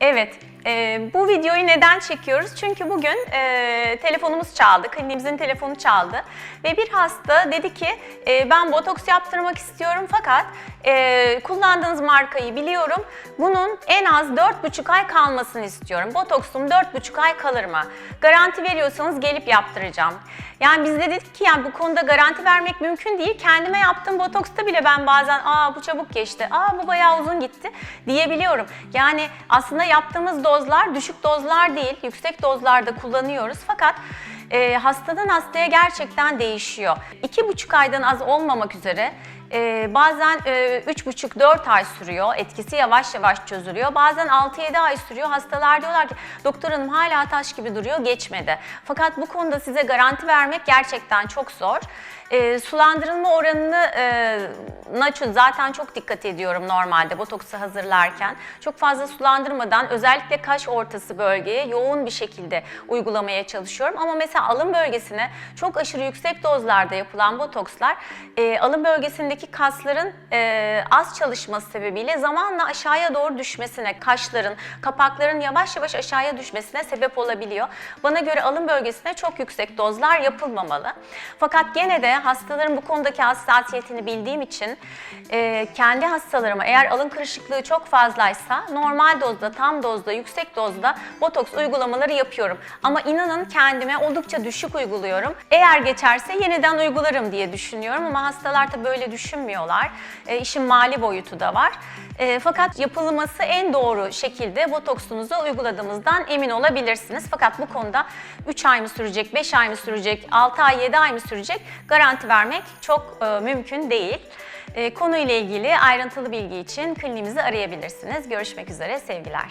Evet, e, bu videoyu neden çekiyoruz? Çünkü bugün e, telefonumuz çaldı, kliniğimizin telefonu çaldı ve bir hasta dedi ki e, ben botoks yaptırmak istiyorum fakat e, kullandığınız markayı biliyorum. Bunun en az 4,5 ay kalmasını istiyorum. Botoksum 4,5 ay kalır mı? Garanti veriyorsanız gelip yaptıracağım. Yani biz de dedik ki yani bu konuda garanti vermek mümkün değil. Kendime yaptığım botoksta bile ben bazen aa bu çabuk geçti, aa bu bayağı uzun gitti diyebiliyorum. Yani aslında yaptığımız dozlar düşük dozlar değil, yüksek dozlarda kullanıyoruz. Fakat e, hastadan hastaya gerçekten değişiyor. İki buçuk aydan az olmamak üzere e, bazen e, üç buçuk dört ay sürüyor, etkisi yavaş yavaş çözülüyor. Bazen 6-7 ay sürüyor. Hastalar diyorlar ki doktor hanım hala taş gibi duruyor, geçmedi. Fakat bu konuda size garanti vermek gerçekten çok zor. E, sulandırılma oranını e, naço zaten çok dikkat ediyorum normalde botoksu hazırlarken. Çok fazla sulandırmadan özellikle kaş ortası bölgeye yoğun bir şekilde uygulamaya çalışıyorum. Ama mesela alın bölgesine çok aşırı yüksek dozlarda yapılan botokslar e, alın bölgesindeki kasların e, az çalışması sebebiyle zamanla aşağıya doğru düşmesine, kaşların, kapakların yavaş yavaş aşağıya düşmesine sebep olabiliyor. Bana göre alın bölgesine çok yüksek dozlar yapılmamalı. Fakat gene de hastaların bu konudaki hassasiyetini bildiğim için e, kendi hastalarıma eğer alın kırışıklığı çok fazlaysa normal dozda, tam dozda, yüksek dozda botoks uygulamaları yapıyorum. Ama inanın kendime oldukça düşük uyguluyorum. Eğer geçerse yeniden uygularım diye düşünüyorum ama hastalar da böyle düşünmüyorlar. E, işin mali boyutu da var. E, fakat yapılması en doğru şekilde botoksunuzu uyguladığımızdan emin olabilirsiniz. Fakat bu konuda 3 ay mı sürecek, 5 ay mı sürecek, 6 ay, 7 ay mı sürecek garanti vermek çok e, mümkün değil. E, konuyla ilgili ayrıntılı bilgi için kliniğimizi arayabilirsiniz. Görüşmek üzere, sevgiler.